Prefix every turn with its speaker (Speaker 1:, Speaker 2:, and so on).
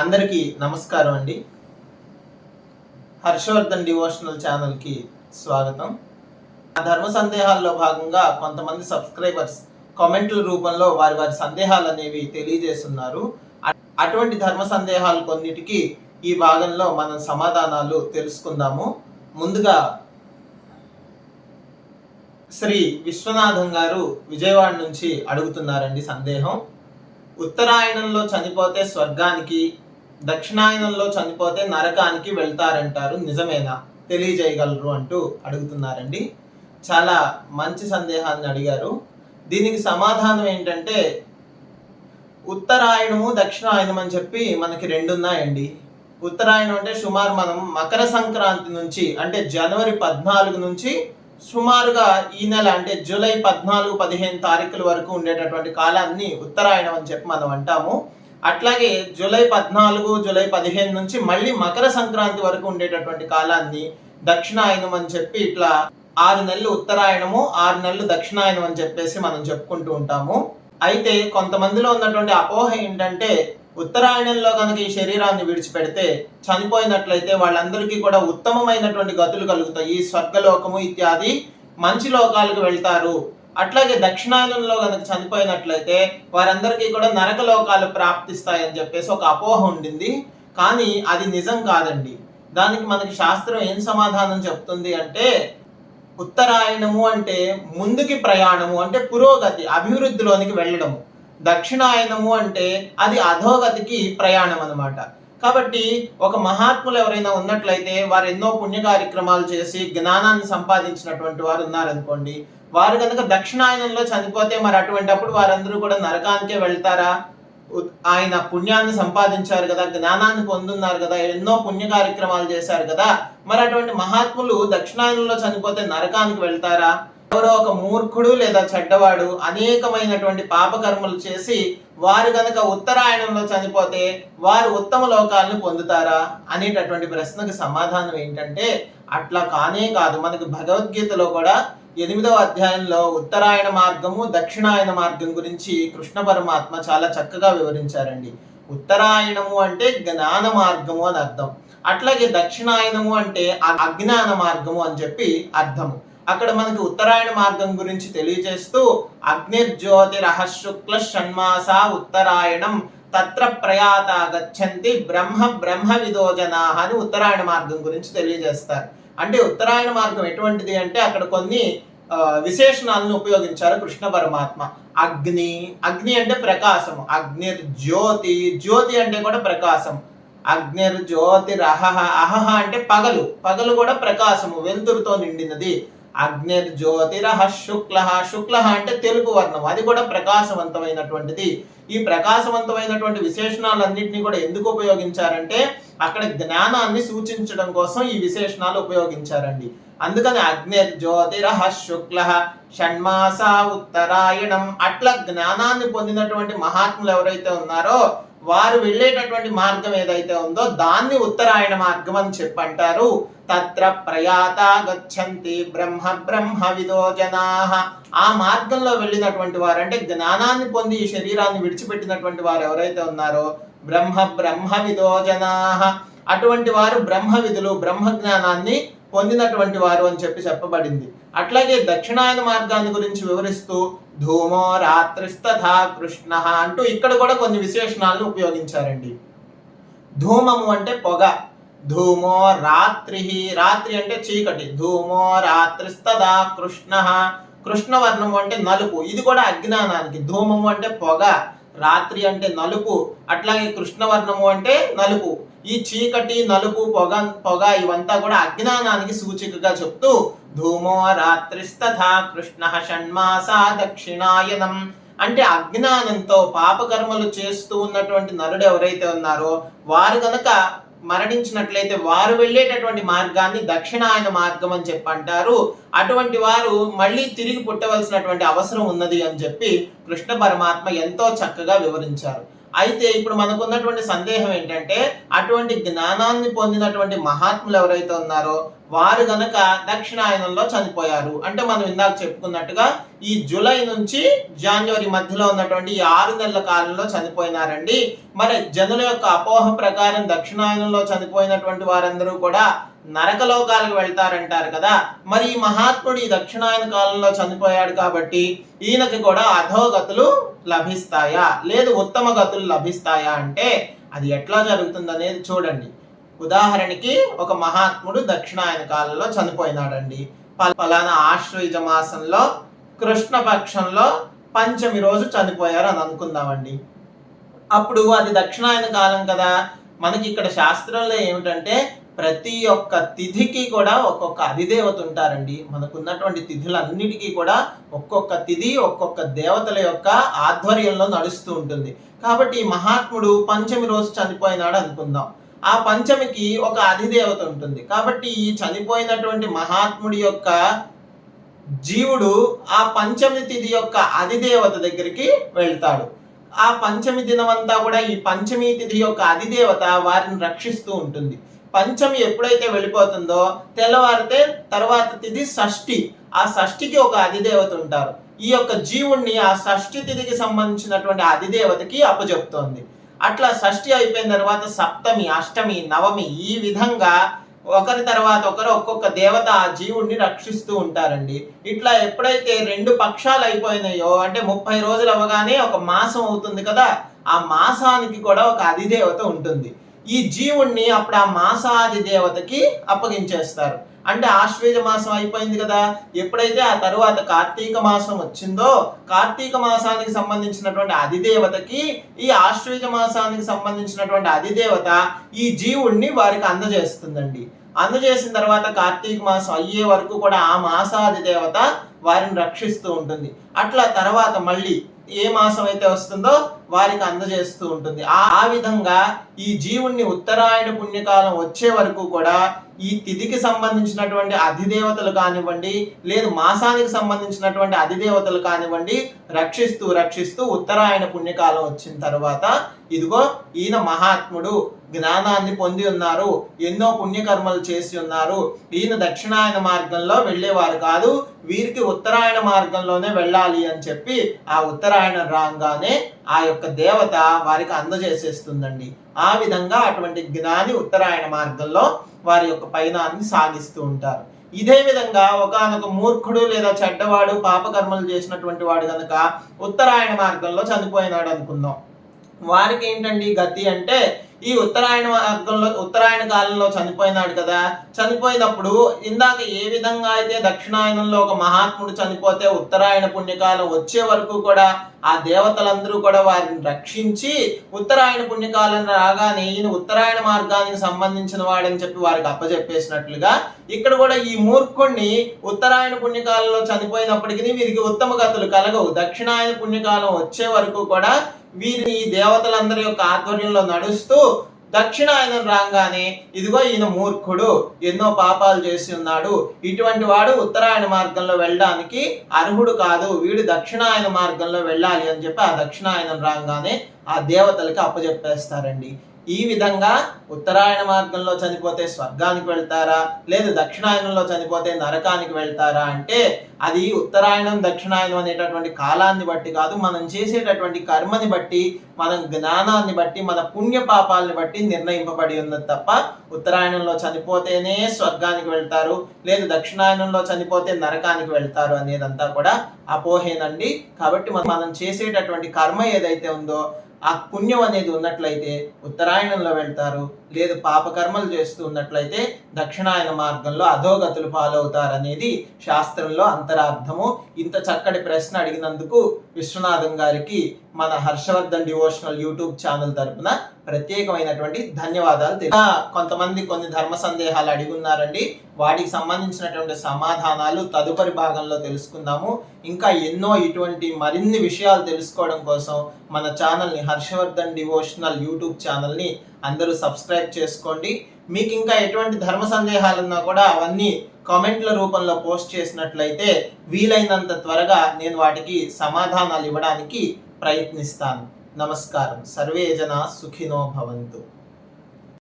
Speaker 1: అందరికీ నమస్కారం అండి. హర్షవర్ధన్ డివోషనల్ ఛానల్కి స్వాగతం. ఆ ధర్మ సందేహాల్లో భాగంగా కొంతమంది సబ్స్క్రైబర్స్ కామెంట్ల రూపంలో వారి వారి సందేహాలు అనేవి తెలియజేస్తున్నారు. అటువంటి ధర్మ సందేహాలు కొన్నిటికి ఈ భాగంలో మనం సమాధానాలు తెలుసుకుందాము. ముందుగా శ్రీ విశ్వనాథం గారు విజయవాడ నుంచి అడుగుతున్నారండి సందేహం. ఉత్తరాయణంలో చనిపోతే స్వర్గానికి దక్షిణాయనంలో చనిపోతే నరకానికి వెళ్తారంటారు. నిజమేనా? తెలియజేయగలరు అంటూ అడుగుతున్నారండి. చాలా మంచి సందేహాన్ని అడిగారు. దీనికి సమాధానం ఏంటంటే ఉత్తరాయణము దక్షిణాయనం అని చెప్పి మనకి రెండు ఉన్నాయండి ఉత్తరాయణం అంటే సుమారు మనం మకర సంక్రాంతి నుంచి అంటే జనవరి పద్నాలుగు నుంచి సుమారుగా ఈ నెల అంటే జూలై పద్నాలుగు పదిహేను తారీఖుల వరకు ఉండేటటువంటి కాలాన్ని ఉత్తరాయణం అని చెప్పి మనం అంటాము. అట్లాగే జూలై పద్నాలుగు జూలై పదిహేను నుంచి మళ్ళీ మకర సంక్రాంతి వరకు ఉండేటటువంటి కాలాన్ని దక్షిణాయనం అని చెప్పి ఇట్లా ఆరు నెలలు ఉత్తరాయణము ఆరు నెలలు దక్షిణాయనం అని చెప్పేసి మనం చెప్పుకుంటూ ఉంటాము. అయితే కొంతమందిలో ఉన్నటువంటి అపోహ ఏంటంటే ఉత్తరాయణంలో కనుక ఈ శరీరాన్ని విడిచిపెడితే చనిపోయినట్లయితే వాళ్ళందరికీ కూడా ఉత్తమమైనటువంటి గతులు కలుగుతాయి. ఈ స్వర్గలోకము ఇత్యాది మంచి లోకాలకు వెళ్తారు. అట్లాగే దక్షిణాయనంలో కనుక చనిపోయినట్లయితే వారందరికీ కూడా నరక లోకాలు ప్రాప్తిస్తాయని చెప్పేసి ఒక అపోహ ఉండింది. కానీ అది నిజం కాదండి. దానికి మనకి శాస్త్రం ఏం సమాధానం చెప్తుంది అంటే ఉత్తరాయణము అంటే ముందుకి ప్రయాణము అంటే పురోగతి అభివృద్ధిలోనికి వెళ్ళడము. దక్షిణాయనము అంటే అది అధోగతికి ప్రయాణం అనమాట కాబట్టి ఒక మహాత్ములు ఎవరైనా ఉన్నట్లయితే వారు ఎన్నో పుణ్య కార్యక్రమాలు చేసి జ్ఞానాన్ని సంపాదించినటువంటి వారు ఉన్నారనుకోండి వారు కనుక దక్షిణాయనంలో చనిపోతే మరి అటువంటప్పుడు వారందరూ కూడా నరకానికే వెళ్తారా? ఆయన పుణ్యాన్ని సంపాదించారు కదా జ్ఞానాన్ని పొందున్నారు కదా ఎన్నో పుణ్య కార్యక్రమాలు చేశారు కదా మరి అటువంటి మహాత్ములు దక్షిణాయనంలో చనిపోతే నరకానికి వెళ్తారా? ఎవరో ఒక మూర్ఖుడు లేదా చెడ్డవాడు అనేకమైనటువంటి పాపకర్మలు చేసి వారు గనక ఉత్తరాయణంలో చనిపోతే వారు ఉత్తమ లోకాలను పొందుతారా అనేటటువంటి ప్రశ్నకు సమాధానం ఏంటంటే అట్లా కానే కాదు. మనకి భగవద్గీతలో కూడా ఎనిమిదవ అధ్యాయంలో ఉత్తరాయణ మార్గము దక్షిణాయన మార్గం గురించి కృష్ణ పరమాత్మ చాలా చక్కగా వివరించారండి. ఉత్తరాయణము అంటే జ్ఞాన మార్గము అని అర్థం. అట్లాగే దక్షిణాయనము అంటే అజ్ఞాన మార్గము అని చెప్పి అర్థము. అక్కడ మనకి ఉత్తరాయణ మార్గం గురించి తెలియజేస్తూ అగ్నిర్జ్యోతి రహశుక్ల షణ్మాస ఉత్తరాయణం తత్ర ప్రయాత గచ్చంతి బ్రహ్మ బ్రహ్మ విదోజనా అని ఉత్తరాయణ మార్గం గురించి తెలియజేస్తారు. అంటే ఉత్తరాయణ మార్గం ఎటువంటిది అంటే అక్కడ కొన్ని విశేషణాలను ఉపయోగించారు కృష్ణ పరమాత్మ. అగ్ని అగ్ని అంటే ప్రకాశం అగ్నిర్జ్యోతి జ్యోతి అంటే కూడా ప్రకాశం. అగ్నిర్జ్యోతి అహహ అంటే పగలు పగలు కూడా ప్రకాశము వెలుతురుతో నిండినది. అగ్నిర్జ్యోతిర శుక్ల. శుక్ల అంటే తెలుపు వర్ణం. అది కూడా ప్రకాశవంతమైనటువంటిది. ఈ ప్రకాశవంతమైనటువంటి విశేషణాలన్నింటినీ కూడా ఎందుకు ఉపయోగించారంటే అక్కడ జ్ఞానాన్ని సూచించడం కోసం ఈ విశేషణాలు ఉపయోగించారండి. అందుకని అగ్నిర్జ్యోతిర శుక్ల షణ్మాస ఉత్తరాయణం అట్లా జ్ఞానాన్ని పొందినటువంటి మహాత్ములు ఎవరైతే ఉన్నారో వారు వెళ్ళేటటువంటి మార్గం ఏదైతే ఉందో దాన్ని ఉత్తరాయణ మార్గం అని చెప్పంటారు. తత్ర ప్రయాత గచ్చంతి బ్రహ్మ బ్రహ్మ విదో జనాహ ఆ మార్గంలో వెళ్ళినటువంటి వారు అంటే జ్ఞానాన్ని పొంది ఈ శరీరాన్ని విడిచిపెట్టినటువంటి వారు ఎవరైతే ఉన్నారో బ్రహ్మ బ్రహ్మ విదో జనాహ అటువంటి వారు బ్రహ్మ విధులు బ్రహ్మ జ్ఞానాన్ని పొందినటువంటి వారు అని చెప్పి చెప్పబడింది. అట్లాగే దక్షిణాయన మార్గాన్ని గురించి వివరిస్తూ ధూమో రాత్రిస్తథా కృష్ణ అంటూ ఇక్కడ కూడా కొన్ని విశేషణాలను ఉపయోగించారండి. ధూమము అంటే పొగ. ధూమో రాత్రి రాత్రి అంటే చీకటి. ధూమో రాత్రిస్తదా కృష్ణ. కృష్ణవర్ణము అంటే నలుపు. ఇది కూడా అజ్ఞానానికి. ధూమము అంటే పొగ. రాత్రి అంటే నలుపు. అట్లాగే కృష్ణవర్ణము అంటే నలుపు. ఈ చీకటి నలుపు పొగ పొగ ఇవంతా కూడా అజ్ఞానానికి సూచికగా చెప్తూ ధూమో రాత్రిస్తథా కృష్ణ షణ్మాసా దక్షిణాయనం. అంటే అజ్ఞానంతో పాపకర్మలు చేస్తూ ఉన్నటువంటి నరుడు ఎవరైతే ఉన్నారో వారు గనక మరణించినట్లయితే వారు వెళ్ళేటటువంటి మార్గాన్ని దక్షిణాయన మార్గం అని చెప్పి అంటారు. అటువంటి వారు మళ్ళీ తిరిగి పుట్టవలసినటువంటి అవసరం ఉన్నది అని చెప్పి కృష్ణ పరమాత్మ ఎంతో చక్కగా వివరించారు. అయితే ఇప్పుడు మనకున్నటువంటి సందేహం ఏంటంటే అటువంటి జ్ఞానాన్ని పొందినటువంటి మహాత్ములు ఎవరైతే ఉన్నారో వారు గనక దక్షిణాయనంలో చనిపోయారు. అంటే మనం ఇందాక చెప్పుకున్నట్టుగా ఈ జూలై నుంచి జనవరి మధ్యలో ఉన్నటువంటి ఈ ఆరు నెలల కాలంలో చనిపోయినారండి. మరి జనుల యొక్క అపోహ ప్రకారం దక్షిణాయనంలో చనిపోయినటువంటి వారందరూ కూడా నరకలోకాలకు వెళ్తారంటారు కదా. మరి ఈ మహాత్ముడు ఈ దక్షిణాయన కాలంలో చనిపోయాడు కాబట్టి ఈయనకి కూడా అధోగతులు లభిస్తాయా? లేదు ఉత్తమ గతులు లభిస్తాయా అంటే అది ఎట్లా జరుగుతుంది అనేది చూడండి. ఉదాహరణకి ఒక మహాత్ముడు దక్షిణాయన కాలంలో చనిపోయినాడండి. ప- పలానా ఆశ్వయుజ మాసంలో కృష్ణపక్షంలో పంచమి రోజు చనిపోయారు అని అనుకుందామండి. అప్పుడు అది దక్షిణాయన కాలం కదా. మనకి ఇక్కడ శాస్త్రంలో ఏమిటంటే ప్రతి ఒక్క తిథికి కూడా ఒక్కొక్క అధిదేవత ఉంటారండి. మనకున్నటువంటి తిథులన్నిటికీ కూడా ఒక్కొక్క తిథి ఒక్కొక్క దేవతల యొక్క ఆధ్వర్యంలో నడుస్తూ ఉంటుంది. కాబట్టి ఈ మహాత్ముడు పంచమి రోజు చనిపోయినాడు అనుకుందాం. ఆ పంచమికి ఒక అధిదేవత ఉంటుంది. కాబట్టి ఈ చనిపోయినటువంటి మహాత్ముడి యొక్క జీవుడు ఆ పంచమి తిథి యొక్క అధిదేవత దగ్గరికి వెళ్తాడు. ఆ పంచమి దినమంతా కూడా ఈ పంచమి తిథి యొక్క అధిదేవత వారిని రక్షిస్తూ ఉంటుంది. పంచమి ఎప్పుడైతే వెళ్ళిపోతుందో తెల్లవారితే తర్వాత తిథి షష్ఠి. ఆ షష్ఠికి ఒక అధిదేవత ఉంటారు. ఈ యొక్క జీవుణ్ణి ఆ షష్ఠి తిథికి సంబంధించినటువంటి అధిదేవతకి అప్పచెప్తోంది. అట్లా షష్ఠి అయిపోయిన తర్వాత సప్తమి అష్టమి నవమి ఈ విధంగా ఒకరి తర్వాత ఒకరు ఒక్కొక్క దేవత ఆ జీవుణ్ణి రక్షిస్తూ ఉంటారండి. ఇట్లా ఎప్పుడైతే రెండు పక్షాలు అయిపోయినాయో అంటే ముప్పై రోజులు అవ్వగానే ఒక మాసం అవుతుంది కదా ఆ మాసానికి కూడా ఒక అధిదేవత ఉంటుంది. ఈ జీవుణ్ణి అప్పుడు ఆ మాసాది దేవతకి అప్పగించేస్తారు. అంటే ఆశ్వేజ మాసం అయిపోయింది కదా. ఎప్పుడైతే ఆ తరువాత కార్తీక మాసం వచ్చిందో కార్తీక మాసానికి సంబంధించినటువంటి అధిదేవతకి ఈ ఆశ్వేజ మాసానికి సంబంధించినటువంటి అధిదేవత ఈ జీవుణ్ణి వారికి అందజేస్తుందండి. అందజేసిన తర్వాత కార్తీక మాసం అయ్యే వరకు కూడా ఆ మాసాది దేవత వారిని రక్షిస్తూ ఉంటుంది. అట్లా తర్వాత మళ్ళీ ఏ మాసం అయితే వస్తుందో వారికి అందజేస్తూ ఉంటుంది. ఆ విధంగా ఈ జీవుణ్ణి ఉత్తరాయణ పుణ్యకాలం వచ్చే వరకు కూడా ఈ తిథికి సంబంధించినటువంటి అధిదేవతలు కానివ్వండి లేదు మాసానికి సంబంధించినటువంటి అధిదేవతలు కానివ్వండి రక్షిస్తూ రక్షిస్తూ ఉత్తరాయణ పుణ్యకాలం వచ్చిన తర్వాత ఇదిగో ఈయన మహాత్ముడు జ్ఞానాన్ని పొంది ఉన్నారు ఎన్నో పుణ్యకర్మలు చేసి ఉన్నారు. ఈయన దక్షిణాయన మార్గంలో వెళ్ళేవారు కాదు వీరికి ఉత్తరాయణ మార్గంలోనే వెళ్ళాలి అని చెప్పి ఆ ఉత్తరాయణ రాగానే ఆ యొక్క దేవత వారికి అందజేసేస్తుందండి. ఆ విధంగా అటువంటి జ్ఞాని ఉత్తరాయణ మార్గంలో వారి యొక్క పయనాన్ని సాగిస్తూ ఉంటారు. ఇదే విధంగా ఒకనొక మూర్ఖుడు లేదా చెడ్డవాడు పాపకర్మలు చేసినటువంటి వాడు కనుక ఉత్తరాయణ మార్గంలో చనిపోయినాడు అనుకుందాం వారికి ఏంటండి గతి అంటే ఈ ఉత్తరాయణ మార్గంలో ఉత్తరాయణ కాలంలో చనిపోయినాడు కదా. చనిపోయినప్పుడు ఇందాక ఏ విధంగా అయితే దక్షిణాయనంలో ఒక మహాత్ముడు చనిపోతే ఉత్తరాయణ పుణ్యకాలం వచ్చే వరకు కూడా ఆ దేవతలందరూ కూడా వారిని రక్షించి ఉత్తరాయణ పుణ్యకాలం రాగానే ఈయన ఉత్తరాయణ మార్గానికి సంబంధించిన వాడని చెప్పి వారికి అప్పచెప్పేసినట్లుగా ఇక్కడ కూడా ఈ మూర్ఖుణ్ణి ఉత్తరాయణ పుణ్యకాలంలో చనిపోయినప్పటికీ వీరికి ఉత్తమ గతులు కలగవు. దక్షిణాయన పుణ్యకాలం వచ్చే వరకు కూడా వీరి ఈ దేవతలందరి యొక్క ఆధ్వర్యంలో నడుస్తూ దక్షిణాయనం రాగానే ఇదిగో ఈయన మూర్ఖుడు ఎన్నో పాపాలు చేసి ఉన్నాడు. ఇటువంటి వాడు ఉత్తరాయణ మార్గంలో వెళ్ళడానికి అర్హుడు కాదు. వీడు దక్షిణాయన మార్గంలో వెళ్ళాలి అని చెప్పి ఆ దక్షిణాయనం రాగానే ఆ దేవతలకి అప్పచెప్పేస్తారండి ఈ విధంగా ఉత్తరాయణ మార్గంలో చనిపోతే స్వర్గానికి వెళ్తారా? లేదు దక్షిణాయనంలో చనిపోతే నరకానికి వెళ్తారా? అంటే అది ఉత్తరాయణం దక్షిణాయనం అనేటటువంటి కాలాన్ని బట్టి కాదు మనం చేసేటటువంటి కర్మని బట్టి మన జ్ఞానాన్ని బట్టి మన పుణ్యపాపాలని బట్టి నిర్ణయింపబడి ఉన్నది తప్ప ఉత్తరాయణంలో చనిపోతేనే స్వర్గానికి వెళ్తారు లేదు దక్షిణాయనంలో చనిపోతే నరకానికి వెళ్తారు అనేదంతా కూడా అపోహేనండి. కాబట్టి మనం మనం చేసేటటువంటి కర్మ ఏదైతే ఉందో ఆ పుణ్యం అనేది ఉన్నట్లయితే ఉత్తరాయణంలో వెళ్తారు లేదు పాపకర్మలు చేస్తూ ఉన్నట్లయితే దక్షిణాయన మార్గంలో అధోగతులు పాలవుతారనేది శాస్త్రంలో అంతరార్థము. ఇంత చక్కటి ప్రశ్న అడిగినందుకు విశ్వనాథం గారికి మన హర్షవర్ధన్ డివోషనల్ యూట్యూబ్ ఛానల్ తరపున ప్రత్యేకమైనటువంటి ధన్యవాదాలు తెలియ కొంతమంది కొన్ని ధర్మ సందేహాలు అడిగి ఉన్నారండి వాటికి సంబంధించినటువంటి సమాధానాలు తదుపరి భాగంలో తెలుసుకుందాము. ఇంకా ఎన్నో ఇటువంటి మరిన్ని విషయాలు తెలుసుకోవడం కోసం మన ఛానల్ని హర్షవర్ధన్ డివోషనల్ యూట్యూబ్ ఛానల్ని అందరూ సబ్స్క్రైబ్ చేసుకోండి. మీకు ఇంకా ఎటువంటి ధర్మ సందేహాలు ఉన్నా కూడా అవన్నీ కామెంట్ల రూపంలో పోస్ట్ చేసినట్లయితే వీలైనంత త్వరగా నేను వాటికి సమాధానాలు ఇవ్వడానికి ప్రయత్నిస్తాను. నమస్కారం. సర్వే జనా సుఖినో భవంతు.